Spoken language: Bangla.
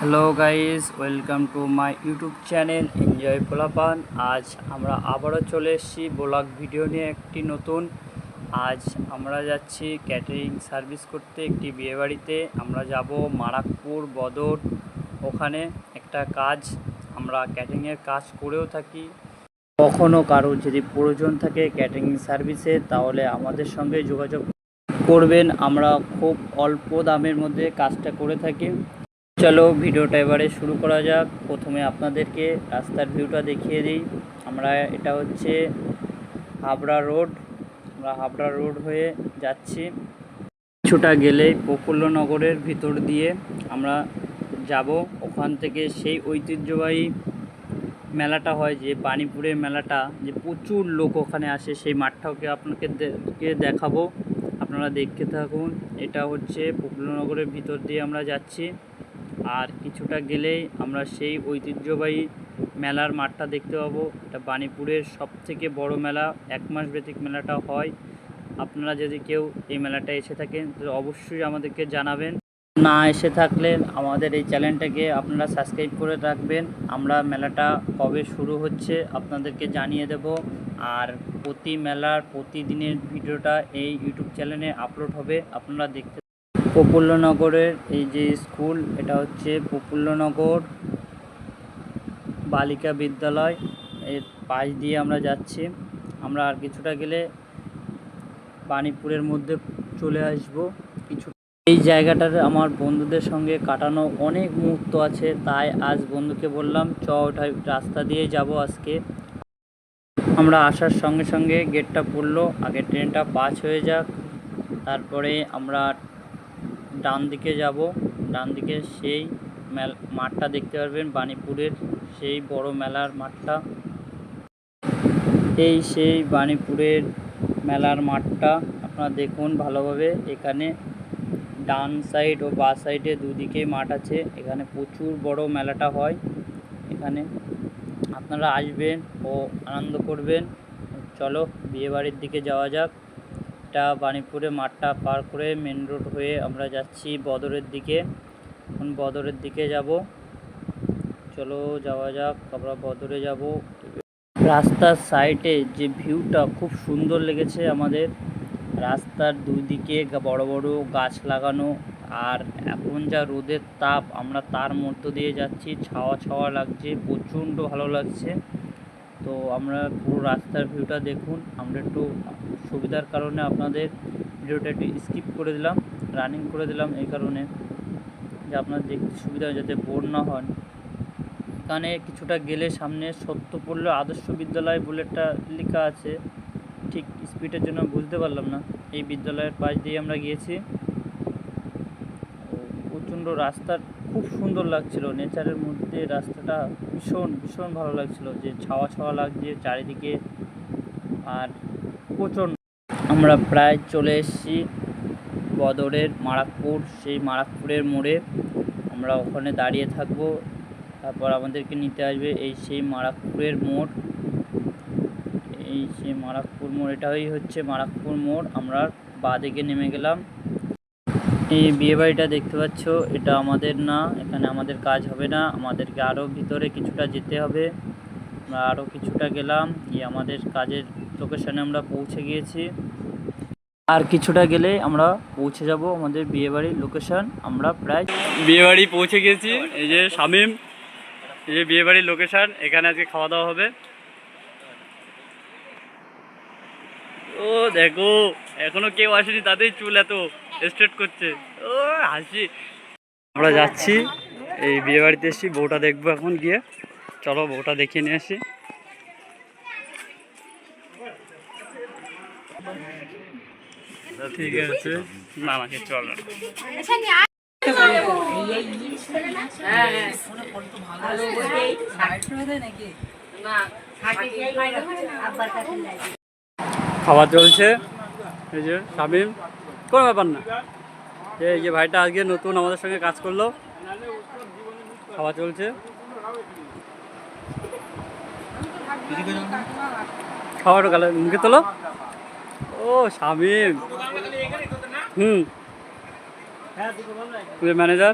Hello guys welcome to my YouTube channel enjoy পোলাপান আজ আমরা আবারও চলে এসেছি ব্লগ ভিডিও নিয়ে একটি নতুন। আজ আমরা যাচ্ছি ক্যাটারিং সার্ভিস করতে একটি বিয়েবাড়িতে। আমরা যাব মারাকপুর, বদর। ওখানে একটা কাজ, আমরা ক্যাটারিংয়ের কাজ করেও থাকি। কখনও কারও যদি প্রয়োজন থাকে ক্যাটারিং সার্ভিসে তাহলে আমাদের সঙ্গে যোগাযোগ করবেন। আমরা খুব অল্প দামের মধ্যে কাজটা করে থাকি। চলো ভিডিওটা এবারে শুরু করা যাক। প্রথমে আপনাদেরকে রাস্তার ভিউটা দেখিয়ে দিই। আমরা এটা হচ্ছে হাবড়া রোড। আমরা হাবড়া রোড হয়ে যাচ্ছি। কিছুটা গেলেই প্রফুল্লনগরের ভিতর দিয়ে আমরা যাব। ওখান থেকে সেই ঐতিহ্যবাহী মেলাটা হয় যে বাণীপুরের মেলাটা, যে প্রচুর লোক ওখানে আসে, সেই মাঠটাকে আপনাকে দেখাবো। আপনারা দেখতে থাকুন। এটা হচ্ছে প্রফুল্লনগরের ভিতর দিয়ে আমরা যাচ্ছি। আর কিছুটা গেলেই আমরা সেই ঐতিহ্যবাহী মেলার মাঠটা দেখতে পাবো। এটা বাণীপুরের সব থেকে বড় মেলা, এক মাস ব্যতিক মেলাটা হয়। আপনারা যদি কেউ এই মেলাটা এসে থাকেন তো অবশ্যই আমাদেরকে জানাবেন। না এসে থাকলে আমাদের এই চ্যানেলটাকে আপনারা সাবস্ক্রাইব করে রাখবেন। আমরা মেলাটা কবে শুরু হচ্ছে আপনাদেরকে জানিয়ে দেব। আর প্রতি মেলার প্রতিদিনের ভিডিওটা এই ইউটিউব চ্যানেলে আপলোড হবে, আপনারা দেখতে প্রফুল্লনগরের এই যে স্কুল, এটা হচ্ছে প্রফুল্লনগর বালিকা বিদ্যালয়। এর পাশ দিয়ে আমরা যাচ্ছি। আমরা আর কিছুটা গেলে বাণীপুরের মধ্যে চলে আসব। কিছু এই জায়গাটাতে আমার বন্ধুদের সঙ্গে কাটানো অনেক মুহূর্ত আছে, তাই আজ বন্ধুকে বললাম, চ ওঠাই রাস্তা দিয়ে যাব আজকে। আমরা আসার সঙ্গে সঙ্গে গেটটা পড়ল আগে ট্রেনটা পাস হয়ে যাক। তারপরে আমরা ডান দিকে যাব। ডান দিকে সেই মেল, মাঠটা দেখতে পারবেন, বাণীপুরের সেই বড় মেলার মাঠটা। এই সেই বাণীপুরের মেলার মাঠটা আপনারা দেখুন ভালোভাবে। এখানে ডান সাইড ও বা সাইডে দুদিকে মাঠ আছে। এখানে প্রচুর বড় মেলাটা হয়। এখানে আপনারা আসবেন ও আনন্দ করবেন। চলো বিয়েবাড়ির দিকে যাওয়া যাক। এটা বাণীপুরে মাঠটা পার করে মেন রোড হয়ে আমরা যাচ্ছি বদরের দিকে। এখন বদরের দিকে যাব। চলো যাওয়া যাক, আমরা বদরে যাব। রাস্তার সাইডে যে ভিউটা খুব সুন্দর লেগেছে আমাদের। রাস্তার দুই দিকে বড় বড় গাছ লাগানো আর এখন যা রোদের তাপ, আমরা তার মধ্য দিয়ে যাচ্ছি। ছাওয়া ছাওয়া লাগছে, প্রচণ্ড ভালো লাগছে। তো আমরা পুরো রাস্তার ভিউটা দেখুন, আমরা একটু সুবিধার কারণে আপনাদের ভিডিওটা একটু স্কিপ করে দিলাম রানিং করে দিলাম এই কারণে যে আপনার দেখতে সুবিধা যাতে বোর না হন। এখানে কিছুটা গেলে সামনে সত্য সত্যপল্ল আদর্শ বিদ্যালয় বলে একটা লেখা আছে, ঠিক স্পিডের জন্য বুঝতে পারলাম না। এই বিদ্যালয়ের পাশ দিয়ে আমরা গিয়েছি। প্রচণ্ড রাস্তার খুব সুন্দর লাগছিল, নেচারের মধ্যে রাস্তাটা ভীষণ ভীষণ ভালো লাগছিল, যে ছাওয়া ছাওয়া লাগছে চারিদিকে। আর প্রচণ্ড। আমরা প্রায় চলে এসেছি বদরের মারাকপুর সেই মারাকপুরের মোড়ে আমরা ওখানে দাঁড়িয়ে থাকব। তারপর আমাদেরকে নিতে আসবে এই সেই মারাকপুরের মোড়। এই সেই মারাকপুর মোড়, এটাই হচ্ছে মারাকপুর মোড়। আমরা বাঁদিকে নেমে গেলাম। এই বিয়েবাড়িটা দেখতে পাচ্ছ, এটা আমাদের না, এখানে আমাদের কাজ হবে না। আমাদেরকে আরও ভিতরে কিছুটা যেতে হবে। আমরা আরও কিছুটা গেলাম এই আমাদের কাজের লোকেশনে আমরা পৌঁছে গিয়েছি। আর কিছুটা গেলে আমরা পৌঁছে যাব আমাদের বিয়েবাড়ির লোকেশন আমরা প্রায় বিয়েবাড়ি পৌঁছে গেছি এই যে শামিম, এই যে বিয়েবাড়ির লোকেশন এখানে আজকে খাওয়া দাওয়া হবে। ও, দেখো, এখনও কেউ আসেনি, তাতেই চুল এত স্ট্রেট করছে। ও, হাসি। আমরা যাচ্ছি, এই বিয়ে বাড়িতে এসেছি, বউটা দেখব এখন গিয়ে। চলো, বউটা দেখিয়ে নিয়ে আসি। ঠিক আছে। না আমাকে চলো খাওয়া চলছে। এই যে শামিম কোনো ব্যাপার না। এই যে ভাইটা আজকে নতুন আমাদের সঙ্গে কাজ করল। খাওয়া চলছে। খাওয়াটা গেলে মুখে তোলো। ও শামিম। হুম। ম্যানেজার